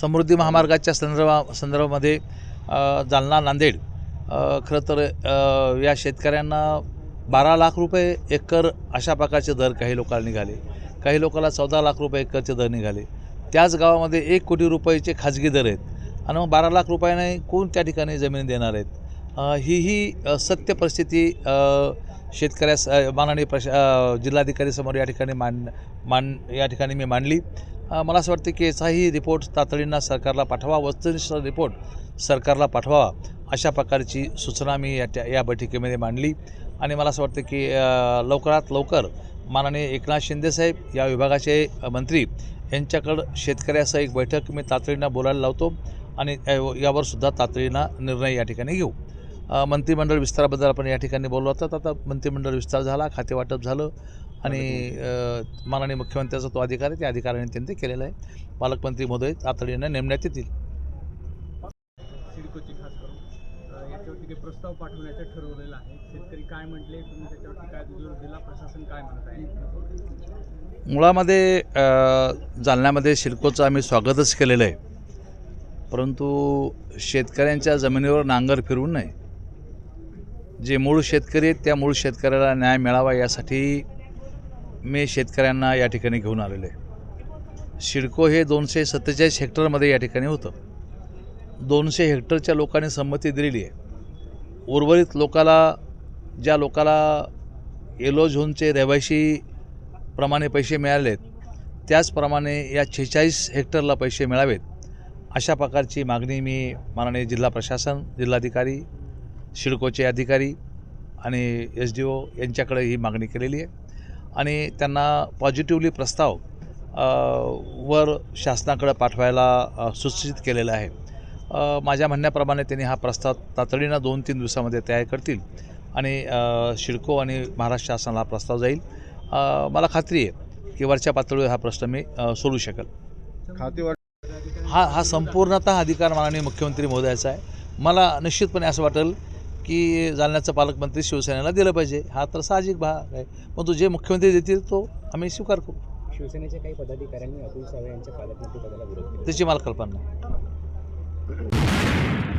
समृद्धी महामार्गाच्या संदर्भा संदर्भामध्ये जालना नांदेड खरं तर या शेतकऱ्यांना बारा लाख रुपये एकर अशा प्रकारचे दर काही लोकांना निघाले. काही लोकांना चौदा लाख रुपये एकरचे दर निघाले. त्याच गावामध्ये एक कोटी रुपयाचे खाजगी दर आहेत. आणि मग बारा लाख रुपयाने कोण त्या ठिकाणी जमीन देणार आहेत? ही ही सत्य परिस्थिती शेतकऱ्यास माननीय प्रश जिल्हाधिकारी समोर या ठिकाणी मान मान या ठिकाणी मी मांडली. मला असं वाटतं की याचाही रिपोर्ट तातडीनं सरकारला पाठवा वस्तुनिष्ठ रिपोर्ट सरकारला पाठवावा अशा प्रकारची सूचना मी या त्या या बैठकीमध्ये मांडली. आणि मला असं वाटतं की लवकरात लवकर माननीय एकनाथ शिंदेसाहेब या विभागाचे मंत्री यांच्याकडं शेतकऱ्यासह एक बैठक मी तातडीनं बोलायला लावतो. आणि या- यावर सुद्धा तातडीनं निर्णय या ठिकाणी घेऊ. मंत्रिमंडळ विस्ताराबद्दल आपण या ठिकाणी बोललो होतात आता मंत्रिमंडळ विस्तार झाला खातेवाटप झालं आणि माननीय मुख्यमंत्र्याचा तो अधिकार आहे त्या अधिकाऱ्याने त्यांनी ते केलेला आहे. पालकमंत्री महोदय तातडीनं नेमण्यात येतील. प्रस्ताव पाठवण्याचं ठरवलेलं आहे. शेतकरी काय म्हटले तुम्ही त्याच्यावरती काय जोर दिला प्रशासन काय म्हणत आहे? मुळामध्ये जालन्यामध्ये शिडकोचं आम्ही स्वागतच केलेलं आहे. परंतु शेतकऱ्यांच्या जमिनीवर नांगर फिरवून नये. जे मूळ शेतकरी आहेत त्या मूळ शेतकऱ्याला न्याय मिळावा यासाठी मी शेतकऱ्यांना या ठिकाणी घेऊन आलेलो आहे. शिडको हे दोनशे सत्तेचाळीस हेक्टरमध्ये या ठिकाणी होतं. दोनशे हेक्टरच्या लोकांनी संमती दिलेली आहे. उर्वरित लोकाला ज्या लोकाला येलो झोनचे रहिवाशी प्रमाणे पैसे मिळालेत त्याचप्रमाणे या छेचाळीस हेक्टरला पैसे मिळावेत अशा प्रकारची मागणी मी माननीय जिल्हा प्रशासन जिल्हाधिकारी शिडकोचे अधिकारी आणि एस डी ओ यांच्याकडे ही मागणी केलेली आहे. आणि त्यांना पॉझिटिव्हली प्रस्ताव वर शासनाकडे पाठवायला सूचित केलेलं आहे. माझ्या म्हणण्याप्रमाणे त्यांनी हा प्रस्ताव तातडीनं दोन तीन दिवसामध्ये तयार करतील आणि शिडको आणि महाराष्ट्र शासनाला हा प्रस्ताव जाईल. मला खात्री आहे की वरच्या पातळीवर हा प्रश्न मी सोडू शकेल. हा हा संपूर्णतः अधिकार माननीय मुख्यमंत्री महोदयाचा आहे. मला निश्चितपणे असं वाटेल की जालन्याचं पालकमंत्री शिवसेनेला दिलं पाहिजे. हा तर साहजिक भाग आहे. परंतु जे मुख्यमंत्री देतील तो आम्ही स्वीकार करू. शिवसेनेच्या काही पदाधिकाऱ्यांनी अतुल सावे यांच्या पालकमंत्रीपदाला विरोध केला. त्याची मला कल्पना